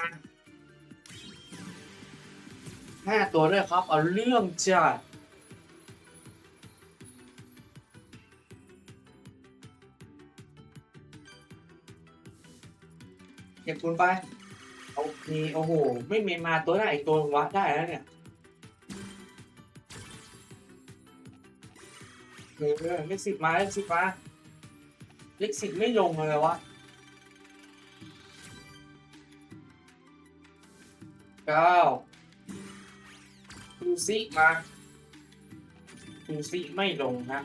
มาห้าตัวด้วยครับ เอาเรื่องจัดเก็บคุณไป โอเค โอ้โห ไม่มีมาตัวไหนตัวหนึ่งวะได้แล้วเนี่ยเออเลขสิบมาเลขสิบมาเลขสิบไม่ลงเลยวะ เก้าดูซิมาดูซิไม่ลงนะ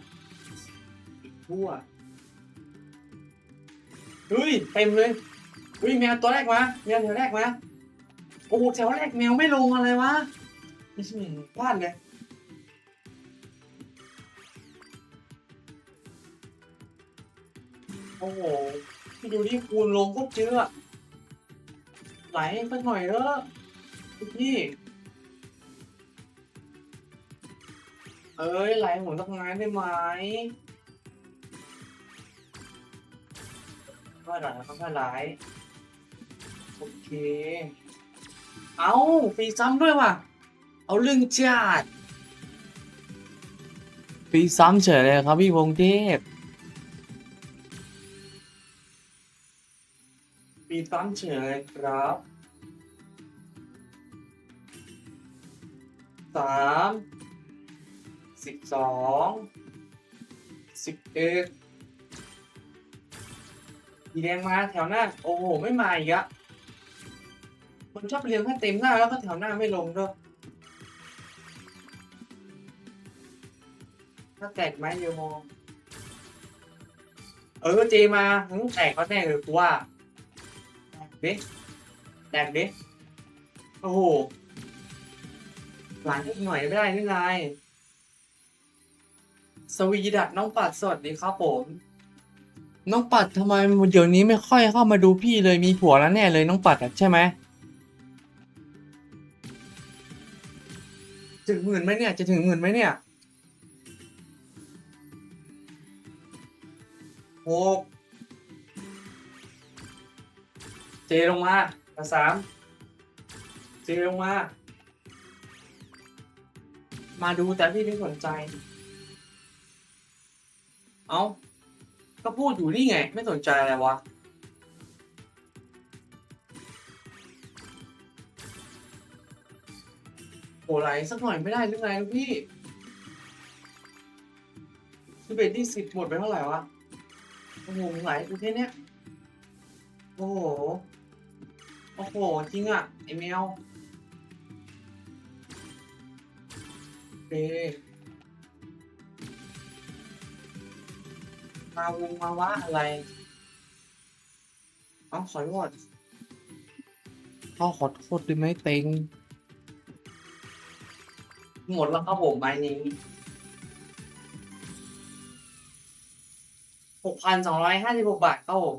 อีกทั่วเฮ้ยเต็มเลยเฮ้ยแมวตัวแรกมาแมวตัวแรกมาโอ้แถวแรกแมวไม่ลงอะไรวะไม่ใช่พลาดเลยโอ้โหพี่ดูที่คูณลงก็เจอไหลสักหน่อยเถอะ พี่เอ้ยไหลหมุนสักงานได้ไหมก็ไหลก็ไหลโอเค เอาฟรีซ้ำด้วยว่ะ เอาเรื่องจัดฟรีซ้ำเฉยเลยครับพี่พงเทพมีซ้ำเฉยครับ สามสิบสองสิบเอ็ดสีแดงมาแถวหน้า โอ้โห ไม่มาอีกอะคนชอบเรียงให้เต็มหน้าแล้วก็แถวหน้าไม่ลงด้วยถ้าแตกไหมเดี๋ยวมองเออเจมาทั้งแตกก็แน่เลยกูว่าแดกดิแดกดิโอ้โห หลานอีกหน่อยไม่ได้นี่ไงสวีดัตน้องปัดสวัสดีครับผม น้องปัดทำไมเดี๋ยวนี้ไม่ค่อยเข้ามาดูพี่เลยมีผัวแล้วแน่เลยน้องปัดอะใช่ไหมถึงหมื่นไหมเนี่ยจะถึงหมื่นไหมเนี่ยหกเจลงมามาสามเจลงมา มาดูแต่พี่ไม่สนใจ เอ้า ก็พูดอยู่นี่ไง ไม่สนใจอะไรวะ โหไหลสักหน่อยไม่ได้หรือไงลูกพี่คือเบทที่สิบหมดไปเท่าไหร่วะ โอ้โหไหลดูแค่เนี้ย โอ้โห โอ้โห จริงอะไอแมว เอมาวงมาวะอะไรเอ้าขอโทษเขาขอโทษด้วยไหมเต็ง หมดแล้วครับผมใบนี้หกพันสองร้อยห้าสิบหกบาทครับผม